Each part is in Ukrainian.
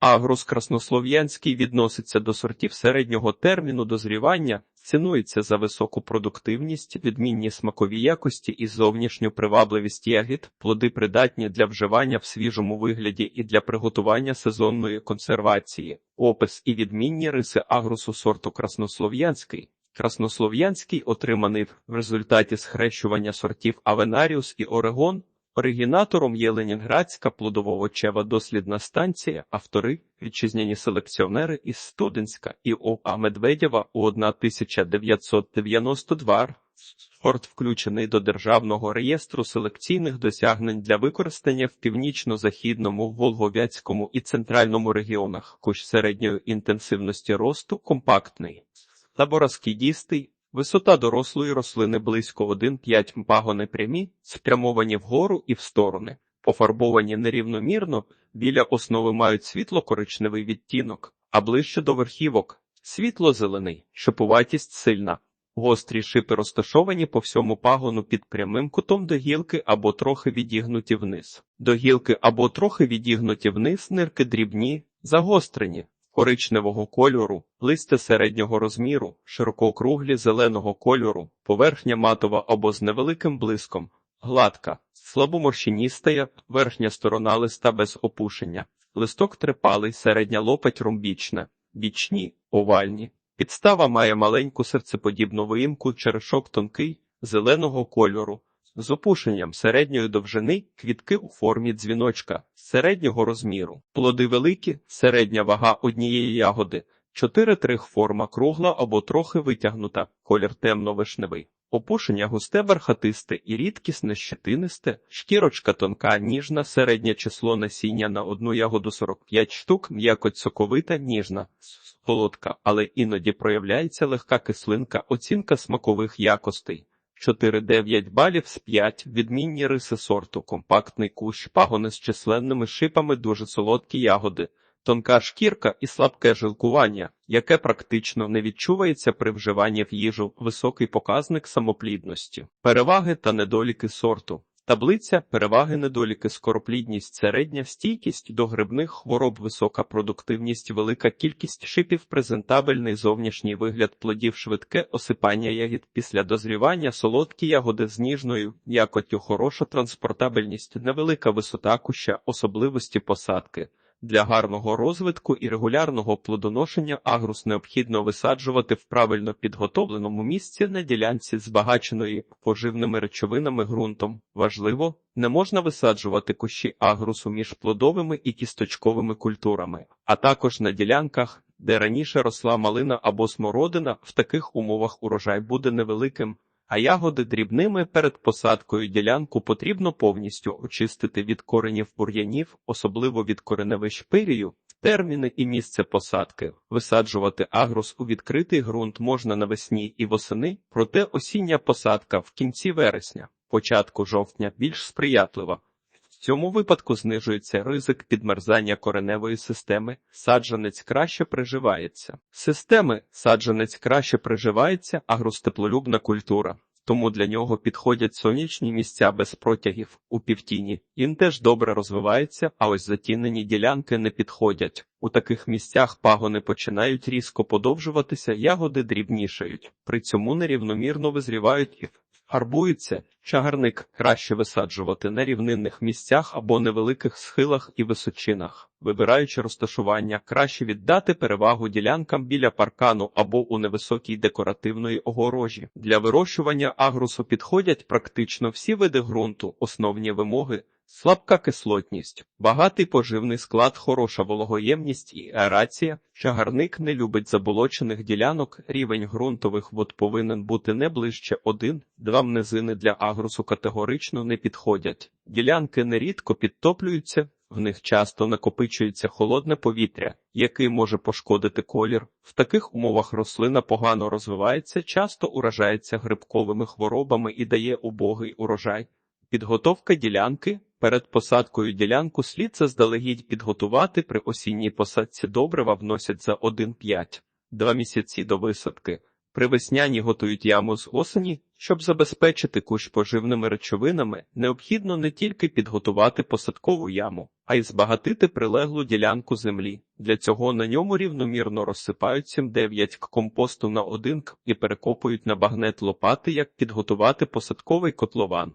Агрус Краснослов'янський відноситься до сортів середнього терміну дозрівання, цінується за високу продуктивність, відмінні смакові якості і зовнішню привабливість ягід, плоди придатні для вживання в свіжому вигляді і для приготування сезонної консервації. Опис і відмінні риси агрусу сорту Краснослов'янський. Краснослов'янський отриманий в результаті схрещування сортів Авенаріус і Орегон. Оригінатором є Ленінградська плодово-овочева дослідна станція, автори вітчизняні селекціонери із Студенська і О.А. Медведєва у 1992 Сорт включений до Державного реєстру селекційних досягнень для використання в північно-західному, Волгов'ятському і центральному регіонах, кущ середньої інтенсивності росту компактний, лабораскідістий, Висота дорослої рослини близько 1,5 пагони прямі, спрямовані вгору і в сторони, пофарбовані нерівномірно, біля основи мають світло-коричневий відтінок, а ближче до верхівок світло-зелений, шипуватість сильна. Гострі шипи розташовані по всьому пагону під прямим кутом до гілки або трохи відігнуті вниз. До гілки або трохи відігнуті вниз нирки дрібні, загострені, коричневого кольору, листя середнього розміру, широкоокруглі зеленого кольору, поверхня матова або з невеликим блиском, гладка, слабоморщиністая, верхня сторона листа без опушення, листок трипалий, середня лопать ромбічна, бічні, овальні. Підстава має маленьку серцеподібну виїмку, черешок тонкий, зеленого кольору, з опушенням середньої довжини квітки у формі дзвіночка, середнього розміру, плоди великі, середня вага однієї ягоди, 4-3 форма кругла або трохи витягнута, колір темно-вишневий. Опушення густе бархатисте і рідкісне щетинисте, шкірочка тонка, ніжна, середнє число насіння на одну ягоду 45 штук, м'якоть соковита, ніжна, солодка, але іноді проявляється легка кислинка, оцінка смакових якостей. 4-9 балів з 5, відмінні риси сорту, компактний кущ, пагони з численними шипами, дуже солодкі ягоди, тонка шкірка і слабке жилкування, яке практично не відчувається при вживанні в їжу, високий показник самоплідності, переваги та недоліки сорту. Таблиця переваги недоліки скороплідність середня стійкість до грибних хвороб висока продуктивність велика кількість шипів презентабельний зовнішній вигляд плодів швидке осипання ягід після дозрівання солодкі ягоди з ніжною якоттю хороша транспортабельність невелика висота куща особливості посадки для гарного розвитку і регулярного плодоношення агрус необхідно висаджувати в правильно підготовленому місці на ділянці збагаченої поживними речовинами ґрунтом. Важливо, не можна висаджувати кущі агрусу між плодовими і кісточковими культурами, а також на ділянках, де раніше росла малина або смородина, в таких умовах урожай буде невеликим а ягоди дрібними перед посадкою ділянку потрібно повністю очистити від коренів бур'янів, особливо від кореневих пирію, терміни і місце посадки. Висаджувати агрос у відкритий ґрунт можна навесні і восени, проте осіння посадка в кінці вересня, початку жовтня більш сприятлива. Цьому випадку знижується ризик підмерзання кореневої системи, саджанець краще приживається. Системи саджанець краще приживається, агростеплолюбна культура. Тому для нього підходять сонячні місця без протягів у півтіні. Він теж добре розвивається, а ось затінені ділянки не підходять. У таких місцях пагони починають різко подовжуватися, ягоди дрібнішають, при цьому нерівномірно визрівають і Гарбується, чагарник краще висаджувати на рівнинних місцях або невеликих схилах і височинах, вибираючи розташування, краще віддати перевагу ділянкам біля паркану або у невисокій декоративної огорожі. Для вирощування агрусу підходять практично всі види ґрунту, основні вимоги. Слабка кислотність, багатий поживний склад, хороша вологоємність і аерація. Чагарник не любить заболочених ділянок, рівень ґрунтових вод повинен бути не ближче один-два мнизини для агрусу категорично не підходять. Ділянки нерідко підтоплюються, в них часто накопичується холодне повітря, який може пошкодити колір. В таких умовах рослина погано розвивається, часто уражається грибковими хворобами і дає убогий урожай. Підготовка ділянки перед посадкою ділянку слід заздалегідь підготувати при осінній посадці добрива вносять за 1-5, 2 місяці до висадки. При весняній готують яму з осені, щоб забезпечити кущ поживними речовинами, необхідно не тільки підготувати посадкову яму, а й збагатити прилеглу ділянку землі. Для цього на ньому рівномірно розсипають 7-9 к компосту на один к і перекопують на багнет лопати, як підготувати посадковий котлован.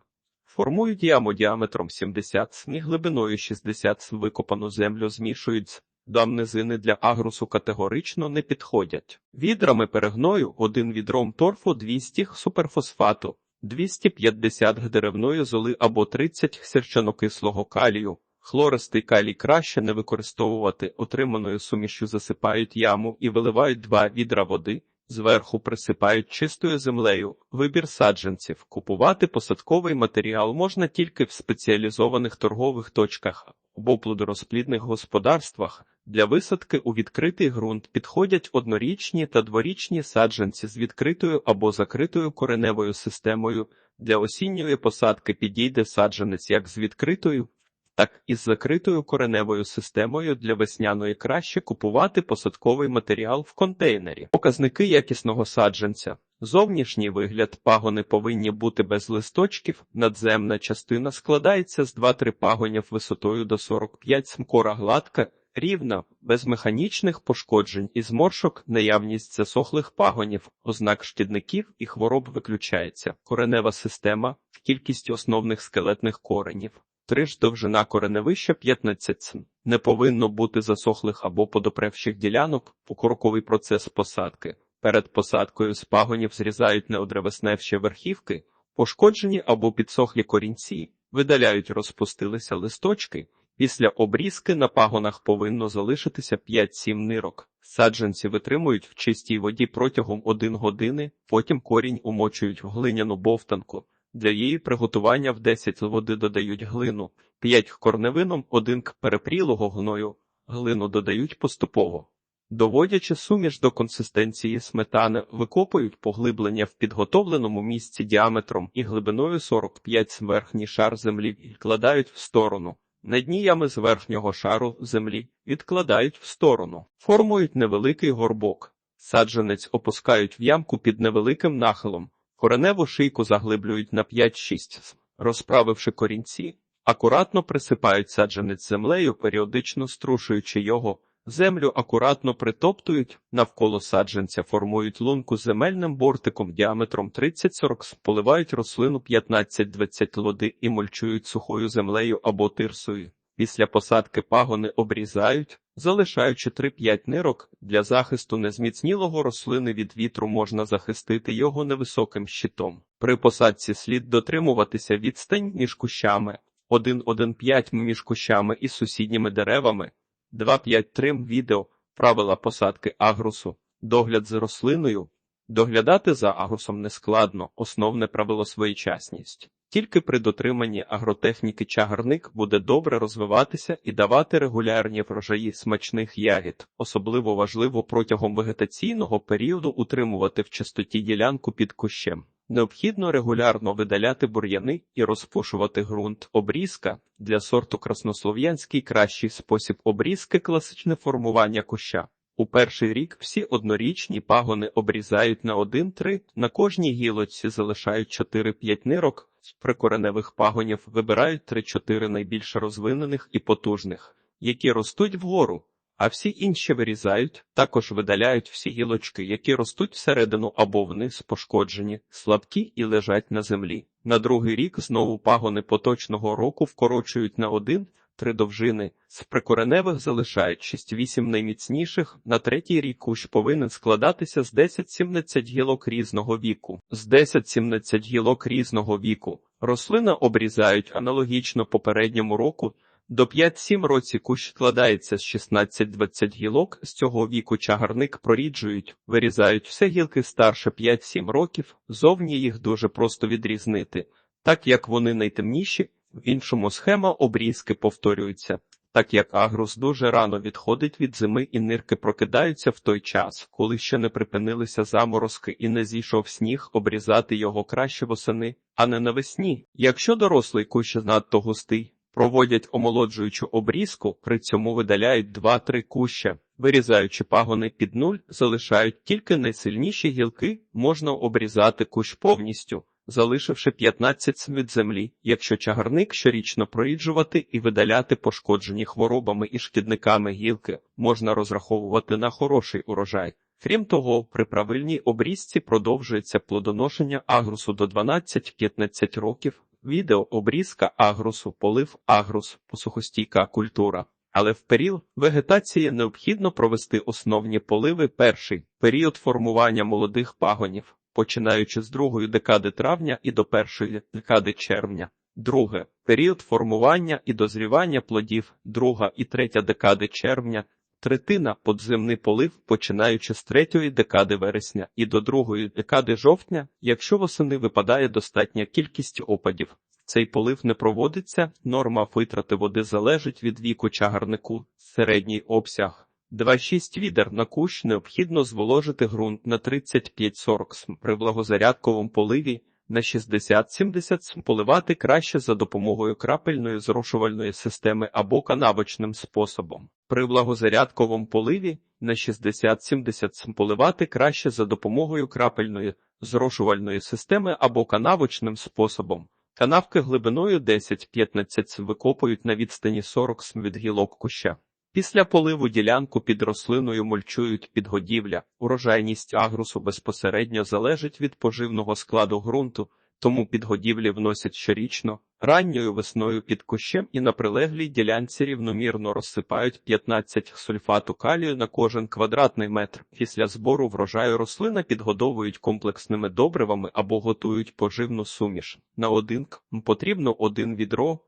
Формують яму діаметром 70 см і глибиною 60 см викопану землю змішують з Дам низини для агрусу категорично не підходять. Відрами перегною один відром торфу 200 суперфосфату, 250 г деревної золи або 30 сірчанокислого калію. Хлористий калій краще не використовувати, отриманою сумішю засипають яму і виливають два відра води. Зверху присипають чистою землею. Вибір саджанців. Купувати посадковий матеріал можна тільки в спеціалізованих торгових точках або плодорозплідних господарствах. Для висадки у відкритий ґрунт підходять однорічні та дворічні саджанці з відкритою або закритою кореневою системою. Для осінньої посадки підійде саджанець як з відкритою, так і з закритою кореневою системою для весняної краще купувати посадковий матеріал в контейнері. Показники якісного саджанця. Зовнішній вигляд пагони повинні бути без листочків, надземна частина складається з 2-3 пагонів висотою до 45 см, кора гладка, рівна, без механічних пошкоджень і зморшок, наявність засохлих пагонів, ознак шкідників і хвороб виключається. Коренева система, кількість основних скелетних коренів. Три ж довжина кореневища 15 см. Не повинно бути засохлих або подопревших ділянок, покроковий процес посадки. Перед посадкою з пагонів зрізають неодревесневші верхівки, пошкоджені або підсохлі корінці, видаляють розпустилися листочки. Після обрізки на пагонах повинно залишитися 5-7 нирок. Саджанці витримують в чистій воді протягом 1 години, потім корінь умочують в глиняну бовтанку. Для її приготування в 10 води додають глину, 5 корневином, 1 к перепрілого гною. Глину додають поступово. Доводячи суміш до консистенції сметани, викопують поглиблення в підготовленому місці діаметром і глибиною 45 см верхній шар землі відкладають в сторону. На дні ями з верхнього шару землі відкладають в сторону, формують невеликий горбок. Саджанець опускають в ямку під невеликим нахилом, кореневу шийку заглиблюють на 5-6 см. розправивши корінці, акуратно присипають саджанець землею, періодично струшуючи його. Землю акуратно притоптують, навколо саджанця формують лунку з земельним бортиком діаметром 30-40 см, поливають рослину 15-20 лоди і мульчують сухою землею або тирсою. Після посадки пагони обрізають, залишаючи 3-5 нирок. Для захисту незміцнілого рослини від вітру можна захистити його невисоким щитом. При посадці слід дотримуватися відстань між кущами 1-1,5 між кущами і сусідніми деревами. 2.5.3 відео правила посадки агрусу, догляд за рослиною. Доглядати за агрусом нескладно, основне правило своєчасність. Тільки при дотриманні агротехніки чагарник буде добре розвиватися і давати регулярні врожаї смачних ягід. Особливо важливо протягом вегетаційного періоду утримувати в чистоті ділянку під кущем. Необхідно регулярно видаляти бур'яни і розпушувати ґрунт. Обрізка для сорту краснослов'янський кращий спосіб обрізки класичне формування куща. У перший рік всі однорічні пагони обрізають на 1-3, на кожній гілочці залишають 4-5 нирок, з прикореневих пагонів вибирають 3-4 найбільш розвинених і потужних, які ростуть вгору а всі інші вирізають, також видаляють всі гілочки, які ростуть всередину або вниз пошкоджені, слабкі і лежать на землі. На другий рік знову пагони поточного року вкорочують на один. Три довжини з прикореневих залишають 6-8 найміцніших. На третій рік кущ повинен складатися з 10-17 гілок різного віку. З 10-17 гілок різного віку рослина обрізають аналогічно попередньому року. До 5-7 році кущ складається з 16-20 гілок, з цього віку чагарник проріджують, вирізають все гілки старше 5-7 років, зовні їх дуже просто відрізнити, так як вони найтемніші, в іншому схема обрізки повторюється, так як агрус дуже рано відходить від зими і нирки прокидаються в той час, коли ще не припинилися заморозки і не зійшов сніг, обрізати його краще восени, а не навесні. Якщо дорослий кущ надто густий, Проводять омолоджуючу обрізку, при цьому видаляють 2-3 куща, вирізаючи пагони під нуль, залишають тільки найсильніші гілки, можна обрізати кущ повністю. Залишивши 15 см від землі, якщо чагарник щорічно проїджувати і видаляти пошкоджені хворобами і шкідниками гілки, можна розраховувати на хороший урожай. Крім того, при правильній обрізці продовжується плодоношення агрусу до 12-15 років. Відео обрізка агрусу, полив агрус, посухостійка культура. Але в період вегетації необхідно провести основні поливи. Перший період формування молодих пагонів, починаючи з другої декади травня і до першої декади червня. Друге період формування і дозрівання плодів, друга і третя декади червня. Третина подземний полив, починаючи з третьої декади вересня і до другої декади жовтня, якщо восени випадає достатня кількість опадів. Цей полив не проводиться, норма витрати води залежить від віку чагарнику, середній обсяг. 2,6 відер на кущ необхідно зволожити ґрунт на 35-40 см при благозарядковому поливі, на 60-70 см поливати краще за допомогою крапельної зрошувальної системи або канавочним способом. При благозарядковому поливі на 60-70 см поливати краще за допомогою крапельної зрошувальної системи або канавочним способом. Канавки глибиною 10-15 см викопують на відстані 40 см від гілок куща. Після поливу ділянку під рослиною мульчують підгодівля. Урожайність агрусу безпосередньо залежить від поживного складу ґрунту, тому підгодівлі вносять щорічно, ранньою весною під кущем і на прилеглій ділянці рівномірно розсипають 15 сульфату калію на кожен квадратний метр. Після збору врожаю рослина підгодовують комплексними добривами або готують поживну суміш. На один потрібно один відро,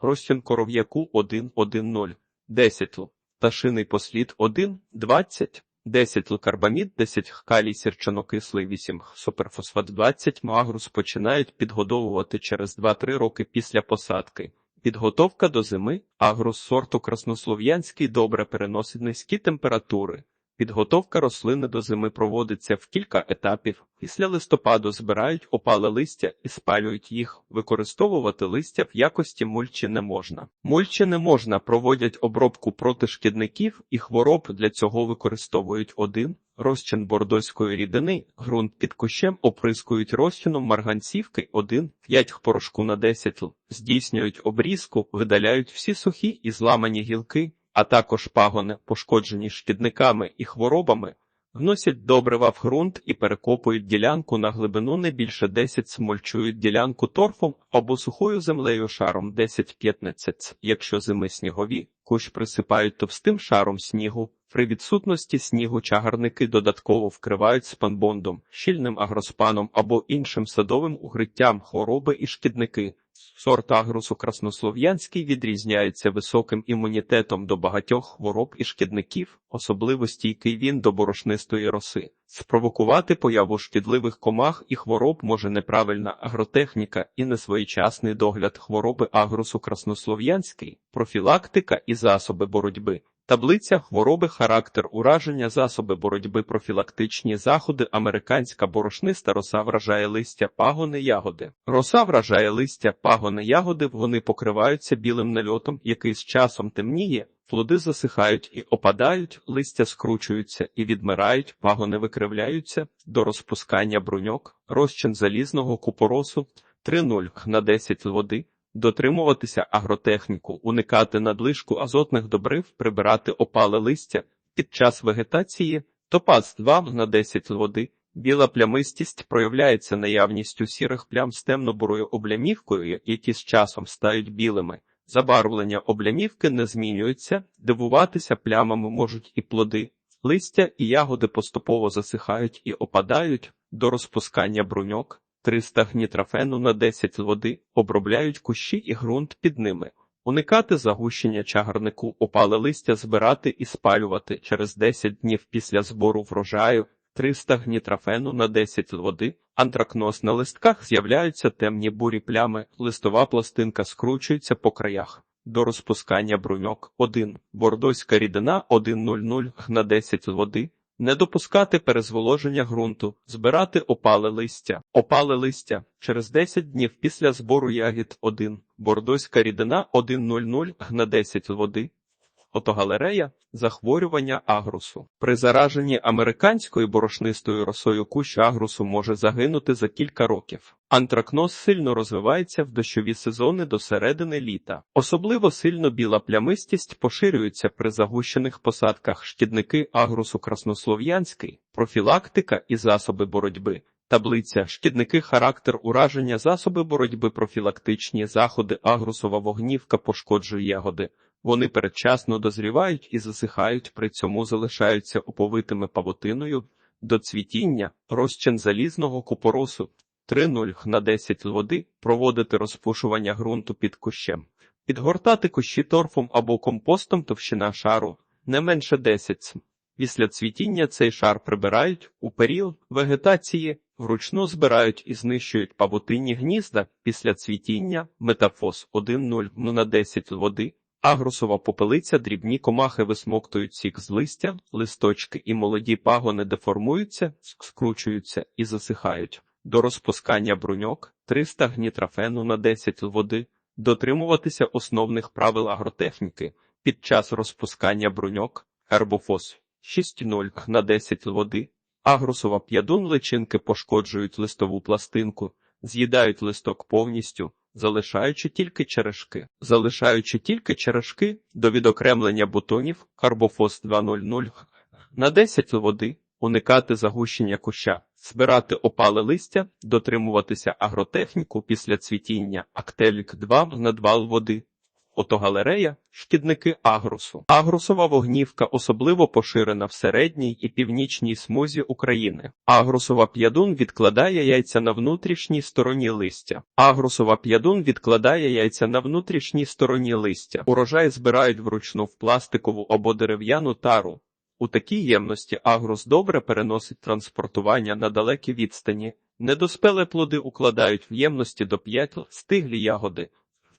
розчин коров'яку 1,1,0. 10 л. Пташиний послід 1, 20, 10 л. карбамід, 10 х. калій сірчанокислий 8 х. суперфосфат 20 магрус починають підгодовувати через 2-3 роки після посадки. Підготовка до зими агрус сорту краснослов'янський добре переносить низькі температури. Підготовка рослини до зими проводиться в кілька етапів. Після листопаду збирають опале листя і спалюють їх. Використовувати листя в якості мульчі не можна. Мульчі не можна проводять обробку проти шкідників і хвороб. Для цього використовують один розчин бордоської рідини. Ґрунт під кущем оприскують розчином марганцівки 1, 5 порошку на 10 л. Здійснюють обрізку, видаляють всі сухі і зламані гілки а також пагони, пошкоджені шкідниками і хворобами, вносять добрива в ґрунт і перекопують ділянку на глибину не більше 10 смольчують ділянку торфом або сухою землею шаром 10-15 Якщо зими снігові, кущ присипають товстим шаром снігу. При відсутності снігу чагарники додатково вкривають спанбондом, щільним агроспаном або іншим садовим укриттям хвороби і шкідники. Сорт агрусу краснослов'янський відрізняється високим імунітетом до багатьох хвороб і шкідників, особливо стійкий він до борошнистої роси. Спровокувати появу шкідливих комах і хвороб може неправильна агротехніка і несвоєчасний догляд хвороби агрусу краснослов'янський, профілактика і засоби боротьби. Таблиця хвороби, характер ураження, засоби боротьби, профілактичні заходи, американська борошниста роса вражає листя, пагони, ягоди. Роса вражає листя, пагони, ягоди, вони покриваються білим нальотом, який з часом темніє, плоди засихають і опадають, листя скручуються і відмирають, пагони викривляються, до розпускання бруньок, розчин залізного купоросу 3,0 на 10 води. Дотримуватися агротехніку, уникати надлишку азотних добрив, прибирати опале листя під час вегетації, топаз 2 на 10 води. Біла плямистість проявляється наявністю сірих плям з темно-бурою облямівкою, які з часом стають білими. Забарвлення облямівки не змінюється, дивуватися плямами можуть і плоди. Листя і ягоди поступово засихають і опадають до розпускання бруньок. 300 гнітрафену на 10 води, обробляють кущі і ґрунт під ними. Уникати загущення чагарнику, опале листя збирати і спалювати через 10 днів після збору врожаю, 300 гнітрафену на 10 води, антракноз на листках з'являються темні бурі плями, листова пластинка скручується по краях. До розпускання бруньок 1. Бордоська рідина 1,00 на 10 води, не допускати перезволоження ґрунту, збирати опале листя. Опале листя через 10 днів після збору ягід 1. Бордоська рідина 1,00 на 10 води. Фотогалерея захворювання агрусу. При зараженні американською борошнистою росою кущ агрусу може загинути за кілька років. Антракноз сильно розвивається в дощові сезони до середини літа. Особливо сильно біла плямистість поширюється при загущених посадках шкідники агрусу краснослов'янський, профілактика і засоби боротьби. Таблиця шкідники характер ураження засоби боротьби профілактичні заходи агрусова вогнівка пошкоджує ягоди. Вони передчасно дозрівають і засихають, при цьому залишаються оповитими павутиною до цвітіння, розчин залізного купоросу 3,0 на 10 води, проводити розпушування ґрунту під кущем, підгортати кущі торфом або компостом товщина шару не менше 10 см. Після цвітіння цей шар прибирають у період вегетації, вручну збирають і знищують павутинні гнізда після цвітіння, метафос 1,0 на 10 води, агрусова попелиця, дрібні комахи висмоктують сік з листя, листочки і молоді пагони деформуються, скручуються і засихають. До розпускання бруньок 300 гнітрафену на 10 води, дотримуватися основних правил агротехніки. Під час розпускання бруньок, гербофос 6,0 на 10 води, агрусова п'ядун личинки пошкоджують листову пластинку, з'їдають листок повністю, залишаючи тільки черешки. Залишаючи тільки черешки до відокремлення бутонів, карбофос 2,00 на 10 води, уникати загущення куща, збирати опале листя, дотримуватися агротехніку після цвітіння, актелік 2 на 2 води. Фотогалерея шкідники агрусу. Агрусова вогнівка особливо поширена в середній і північній смузі України. Агрусова п'ядун відкладає яйця на внутрішній стороні листя. Агрусова п'ядун відкладає яйця на внутрішній стороні листя. Урожай збирають вручну в пластикову або дерев'яну тару. У такій ємності агрус добре переносить транспортування на далекі відстані. Недоспеле плоди укладають в ємності до 5 стиглі ягоди.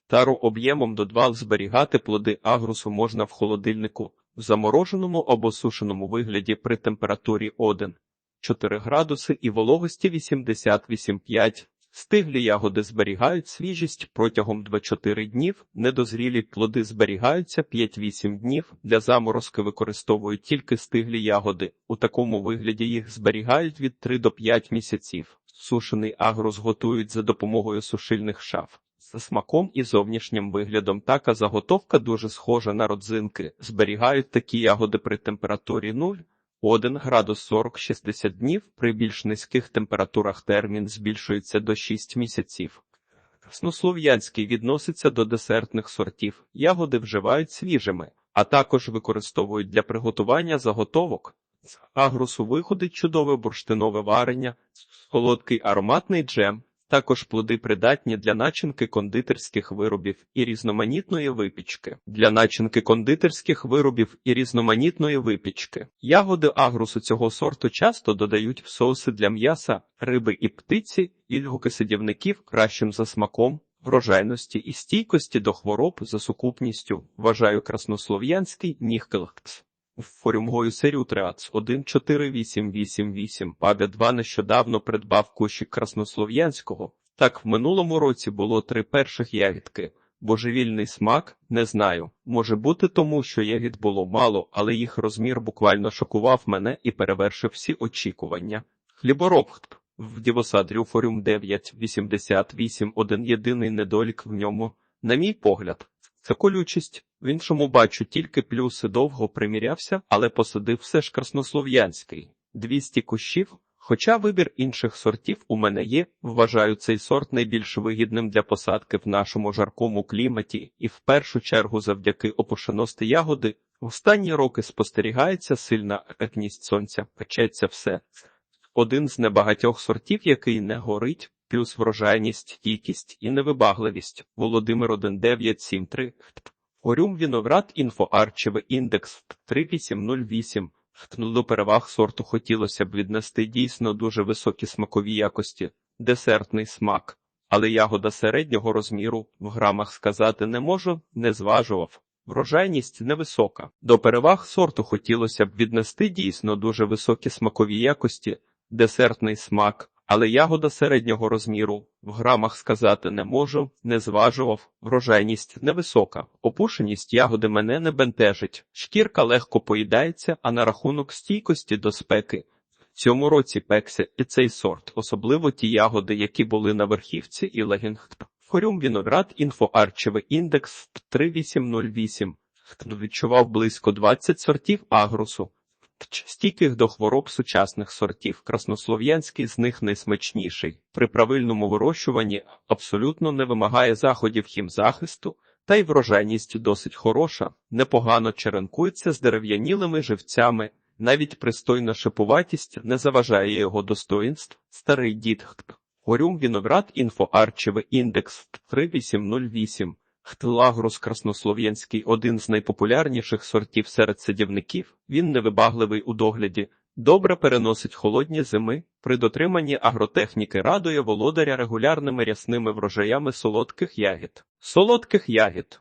Тару об'ємом до 2 зберігати плоди агрусу можна в холодильнику, в замороженому або сушеному вигляді при температурі 1, 4 градуси і вологості 88,5. Стиглі ягоди зберігають свіжість протягом 2-4 днів, недозрілі плоди зберігаються 5-8 днів, для заморозки використовують тільки стиглі ягоди, у такому вигляді їх зберігають від 3 до 5 місяців. Сушений агрус готують за допомогою сушильних шаф. За смаком і зовнішнім виглядом така заготовка дуже схожа на родзинки. Зберігають такі ягоди при температурі 0, 1 градус 40-60 днів, при більш низьких температурах термін збільшується до 6 місяців. Краснослов'янський відноситься до десертних сортів, ягоди вживають свіжими, а також використовують для приготування заготовок. З агрусу виходить чудове бурштинове варення, солодкий ароматний джем, також плоди придатні для начинки кондитерських виробів і різноманітної випічки. Для начинки кондитерських виробів і різноманітної випічки. Ягоди агрусу цього сорту часто додають в соуси для м'яса, риби і птиці, ільгуки сидівників кращим за смаком. Врожайності і стійкості до хвороб за сукупністю вважаю краснослов'янський ніхкелхтс. Форюмгою серію Треац 14888 Пабя 2 нещодавно придбав кущик краснослов'янського. Так в минулому році було три перших ягідки. Божевільний смак не знаю. Може бути тому, що ягід було мало, але їх розмір буквально шокував мене і перевершив всі очікування. Хлібороб в Дівосадрю Форюм 988 один єдиний недолік в ньому, на мій погляд. Це колючість. В іншому бачу тільки плюси довго примірявся, але посадив все ж краснослов'янський. 200 кущів. Хоча вибір інших сортів у мене є, вважаю цей сорт найбільш вигідним для посадки в нашому жаркому кліматі, і в першу чергу завдяки опушеності ягоди в останні роки спостерігається сильна етність сонця, печеться все. Один з небагатьох сортів, який не горить, плюс врожайність, стійкість і невибагливість. Володимир 1973. Орюм Віноград інфо Арчеве індекс 3808. До переваг сорту хотілося б віднести дійсно дуже високі смакові якості, десертний смак, але ягода середнього розміру в грамах сказати не можу, не зважував. Врожайність невисока. До переваг сорту хотілося б віднести дійсно дуже високі смакові якості, десертний смак, Але ягода середнього розміру, в грамах сказати не можу, не зважував, врожайність невисока, опушеність ягоди мене не бентежить, шкірка легко поїдається, а на рахунок стійкості до спеки. В цьому році пекся і цей сорт, особливо ті ягоди, які були на верхівці і легінгт. Хорюм виноград інфоарчевий індекс 3808. Відчував близько 20 сортів агрусу. Стійких до хвороб сучасних сортів краснослов'янський з них найсмачніший. При правильному вирощуванні абсолютно не вимагає заходів хімзахисту, та й врожайність досить хороша, непогано черенкується з дерев'янілими живцями, навіть пристойна шипуватість не заважає його достоїнств. Старий дід Горюм виноград інфоарчевий індекс 3808. Хтелагрус краснослов'янський один з найпопулярніших сортів серед садівників. Він невибагливий у догляді, добре переносить холодні зими. При дотриманні агротехніки радує володаря регулярними рясними врожаями солодких ягід. Солодких ягід